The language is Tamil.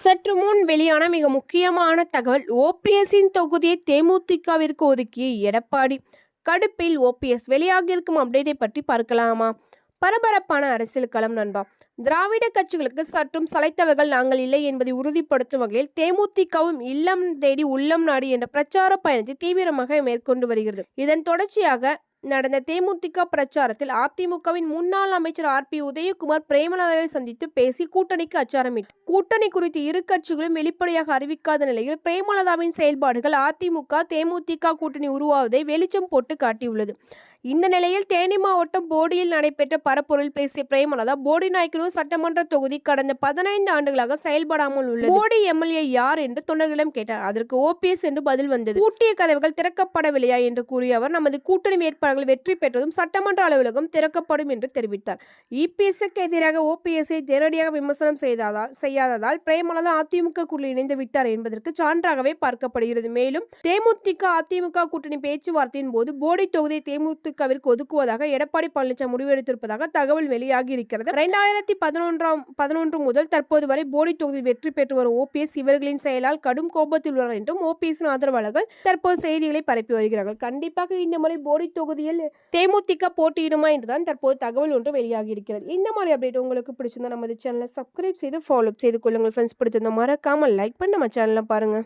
சற்று முன் வெளியான மிக முக்கியமான தகவல் ஓபிஎஸ்ஸின் தொகுதியை தேமுதிகவிற்கு ஒதுக்கிய எடப்பாடி. கடுப்பில் ஓபிஎஸ் வெளியாகியிருக்கும் அப்டேட்டை பற்றி பார்க்கலாமா? பரபரப்பான அரசியல் களம் நண்பா. திராவிட கட்சிகளுக்கு சற்றும் சளைத்தவர்கள் நாங்கள் இல்லை என்பதை உறுதிப்படுத்தும் வகையில் தேமுதிகவும் இல்லம் தேடி உள்ளம் நாடி என்ற பிரச்சார பயணத்தை தீவிரமாக மேற்கொண்டு வருகிறது. இதன் தொடர்ச்சியாக நடந்த தேமுதிக பிரச்சாரத்தில் அதிமுகவின் முன்னாள் அமைச்சர் ஆர். பி. உதயகுமார் பிரேமலதரை சந்தித்து பேசி கூட்டணிக்கு அச்சாரமிட்டு கூட்டணி குறித்து இரு கட்சிகளும் வெளிப்படையாக அறிவிக்காத நிலையில் பிரேமலதாவின் செயல்பாடுகள் அதிமுக தேமுதிக கூட்டணி உருவாவதை வெளிச்சம் போட்டு காட்டியுள்ளது. இந்த நிலையில் தேனி மாவட்டம் போடியில் நடைபெற்ற பரப்புரையில் பேசிய பிரேமலதா போடி நாயக்கனூர் சட்டமன்ற தொகுதி கடந்த பதினைந்து ஆண்டுகளாக செயல்படாமல் உள்ளது. போடி எம்எல்ஏ யார் என்று தொண்டர்களிடம் கேட்டார். அதற்கு ஓபிஎஸ் என்று பதில் வந்தது. பூட்டிய கதவுகள் திறக்கப்படவில்லையா என்று கூறிய அவர் நமது கூட்டணி வேட்பாளர்கள் வெற்றி பெற்றதும் சட்டமன்ற அலுவலகம் திறக்கப்படும் என்று தெரிவித்தார். இபிஎஸ்க்கு எதிராக ஓபிஎஸ்ஐ நேரடியாக விமர்சனம் செய்ததால் செய்யாததால் பிரேமலதா அதிமுக குழு இணைந்து விட்டார் என்பதற்கு சான்றாகவே பார்க்கப்படுகிறது. மேலும் தேமுதிக அதிமுக கூட்டணி பேச்சுவார்த்தையின் போது போடி தொகுதியை தேமுதிகவிற்கு ஒதுக்குவதாக எடப்பாடி பழனிசாமி முடிவெடுத்திருப்பதாக தகவல் வெளியாகி இருக்கிறது இரண்டாயிரத்தி பதினொன்றாம் பதினொன்று முதல் தற்போது வரை போடி தொகுதியில் வெற்றி பெற்று வரும் ஓபிஎஸ் இவர்களின் செயலால் கடும் கோபத்தில் உள்ளனர் என்றும் ஓபிஎஸ் ஆதரவாளர்கள் தற்போது செய்திகளை பரப்பி வருகிறார்கள். கண்டிப்பாக இந்த முறை போடி தொகுதி தொகுதியில் தேமுதிக போட்டியிடுமா என்றுதான் தற்போது தகவல் ஒன்று வெளியாகி இருக்கிறது இந்த மாதிரி அப்டேட் உங்களுக்கு பிடிச்சிருந்தா நமது சேனலை சப்ஸ்கிரைப் செய்து ஃபாலோ செய்து கொள்ளுங்கள் ஃப்ரெண்ட்ஸ் பிடிச்சிருந்தா மறக்காமல் லைக் பண்ண நம்ம சேனலை பாருங்கள்